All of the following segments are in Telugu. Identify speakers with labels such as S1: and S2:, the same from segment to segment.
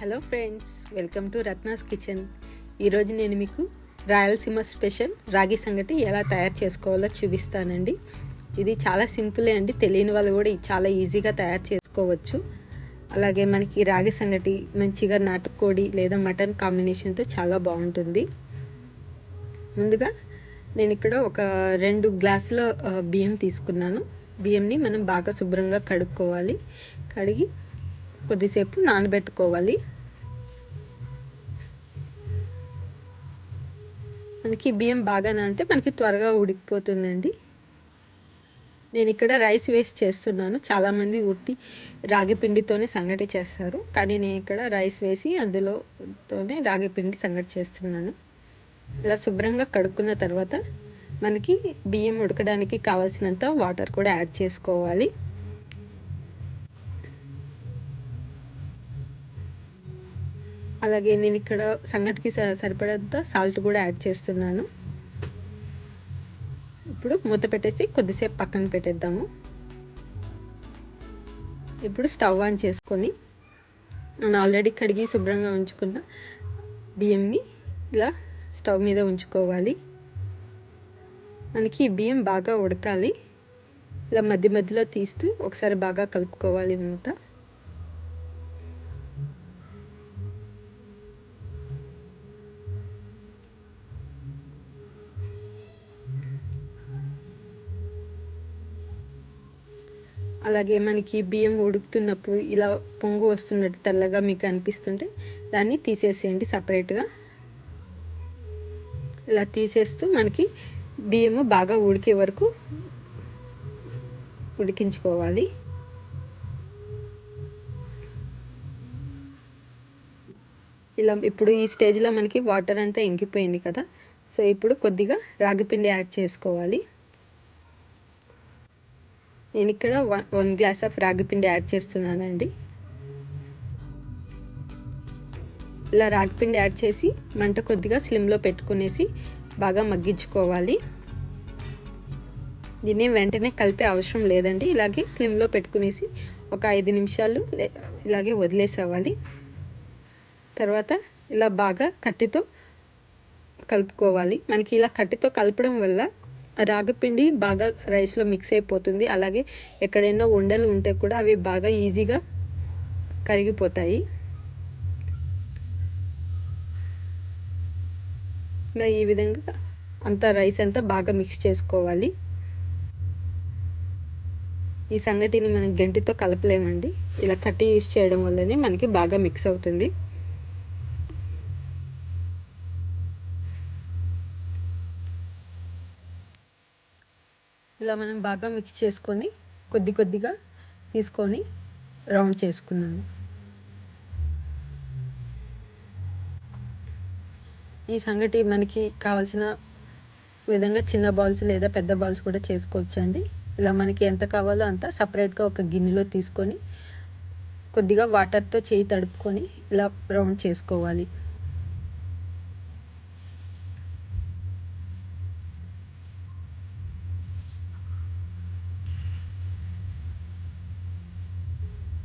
S1: Hello friends welcome to Ratna's kitchen. ఈరోజు నేను మీకు రాయలసీమ స్పెషల్ రాగి సంగటి ఎలా తయారు చేసుకోవాలో చూపిస్తానండి. ఇది చాలా సింపులే అండి తెలియని వాళ్ళు కూడా చాలా ఈజీగా తయారు చేసుకోవచ్చు. అలాగే మనకి రాగి సంగటి మంచిగా నాటుకోడి లేదా మటన్ కాంబినేషన్తో చాలా బాగుంటుంది. ముందుగా నేను ఇక్కడ ఒక రెండు గ్లాసుల బియ్యం తీసుకున్నాను. బియ్యంని మనం బాగా శుభ్రంగా కడుక్కోవాలి. కడిగి కొద్దిసేపు నానబెట్టుకోవాలి. మనకి బియ్యం బాగా నానితే మనకి త్వరగా ఉడికిపోతుందండి. నేను ఇక్కడ రైస్ వేస్ట్ చేస్తున్నాను. చాలామంది ఉట్టి రాగి పిండితోనే సంగటి చేస్తారు. కానీ నేను ఇక్కడ రైస్ వేసి అందులోతోనే రాగి పిండి సంగటి చేస్తున్నాను. ఇలా శుభ్రంగా కడుక్కున్న తర్వాత మనకి బియ్యం ఉడకడానికి కావాల్సినంత వాటర్ కూడా యాడ్ చేసుకోవాలి. అలాగే నేను ఇక్కడ సంగటికి స- సరిపడంత సాల్ట్ కూడా యాడ్ చేస్తున్నాను. ఇప్పుడు మూత పెట్టేసి కొద్దిసేపు పక్కన పెట్టేద్దాము. ఇప్పుడు స్టవ్ ఆన్ చేసుకొని నేను ఆల్రెడీ కడిగి శుభ్రంగా ఉంచుకున్న బియ్యంని ఇలా స్టవ్ మీద ఉంచుకోవాలి. మనకి బియ్యం బాగా ఉడకాలి. ఇలా మధ్య మధ్యలో తీస్తూ ఒకసారి బాగా కలుపుకోవాలి అనమాట అలాగే మనకి బియ్యం ఉడుకుతున్నప్పుడు ఇలా పొంగు వస్తున్నట్టు తెల్లగా మీకు అనిపిస్తుంటే దాన్ని తీసేసేయండి సపరేట్గా. ఇలా తీసేస్తూ మనకి బియ్యము బాగా ఉడికే వరకు ఉడికించుకోవాలి. ఇలా ఇప్పుడు ఈ స్టేజ్లో మనకి వాటర్ అంతా ఇంకిపోయింది కదా సో ఇప్పుడు కొద్దిగా రాగిపిండి యాడ్ చేసుకోవాలి. నేను ఇక్కడ వన్ వన్ గ్లాస్ ఆఫ్ రాగి పిండి యాడ్ చేస్తున్నానండి. ఇలా రాగి పిండి యాడ్ చేసి మంట కొద్దిగా స్లిమ్లో పెట్టుకునేసి బాగా మగ్గించుకోవాలి. దీన్ని వెంటనే కలిపే అవసరం లేదండి. ఇలాగే స్లిమ్లో పెట్టుకునేసి ఒక ఐదు నిమిషాలు లే- ఇలాగే వదిలేసేవాలి తర్వాత ఇలా బాగా కట్టితో కలుపుకోవాలి. మనకి ఇలా కట్టితో కలపడం వల్ల రాగిపిండి బాగా రైస్లో మిక్స్ అయిపోతుంది. అలాగే ఎక్కడైనా ఉండలు ఉంటే కూడా అవి బాగా ఈజీగా కరిగిపోతాయి. ఇలా ఈ విధంగా అంత రైస్ అంతా బాగా మిక్స్ చేసుకోవాలి. ఈ సంగటిని మనం గంటితో కలపలేమండి. ఇలా కట్టి యూస్ చేయడం వల్లనే మనకి బాగా మిక్స్ అవుతుంది. ఇలా మనం బాగా మిక్స్ చేసుకొని కొద్ది కొద్దిగా తీసుకొని రౌండ్ చేసుకున్నాను ఈ సంగటి మనకి కావాల్సిన విధంగా చిన్న బాల్స్ లేదా పెద్ద బాల్స్ కూడా చేసుకోవచ్చు అండి. ఇలా మనకి ఎంత కావాలో అంత సపరేట్గా ఒక గిన్నెలో తీసుకొని కొద్దిగా వాటర్తో చేయి తడుపుకొని ఇలా రౌండ్ చేసుకోవాలి.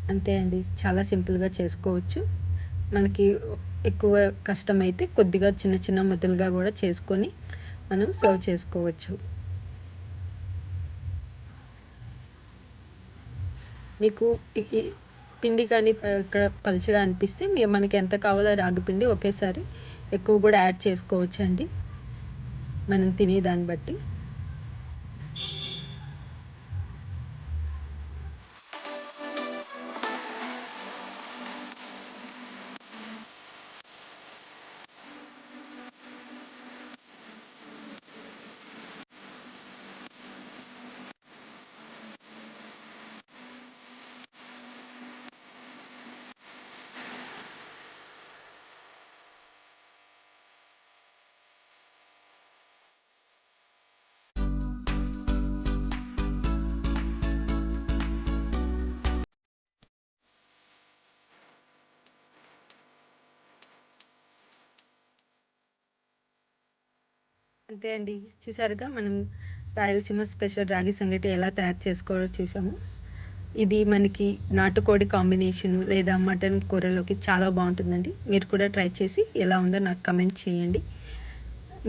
S1: అంతే అండి. చాలా సింపుల్గా చేసుకోవచ్చు. మనకి ఎక్కువ కష్టమైతే కొద్దిగా చిన్న చిన్న ముద్దలుగా కూడా చేసుకొని మనం సర్వ్ చేసుకోవచ్చు. మీకు పిండి కానీ ఇక్కడ పలుచగా అనిపిస్తే మనకి ఎంత కావాలో రాగి పిండి ఒకేసారి ఎక్కువ కూడా యాడ్ చేసుకోవచ్చు అండి మనం తినే దాన్ని బట్టి. అంతే అండి. చూసారుగా మనం రాయలసీమ స్పెషల్ రాగి సంగటి ఎలా తయారు చేసుకోవాలో చూసాము. ఇది మనకి నాటుకోడి కాంబినేషన్ లేదా మటన్ కూరలోకి చాలా బాగుంటుందండి. మీరు కూడా ట్రై చేసి ఎలా ఉందో నాకు కమెంట్ చేయండి.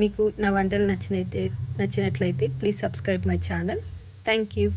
S1: మీకు నా వంటలు నచ్చినైతే నచ్చినట్లయితే please subscribe my channel. Thank you.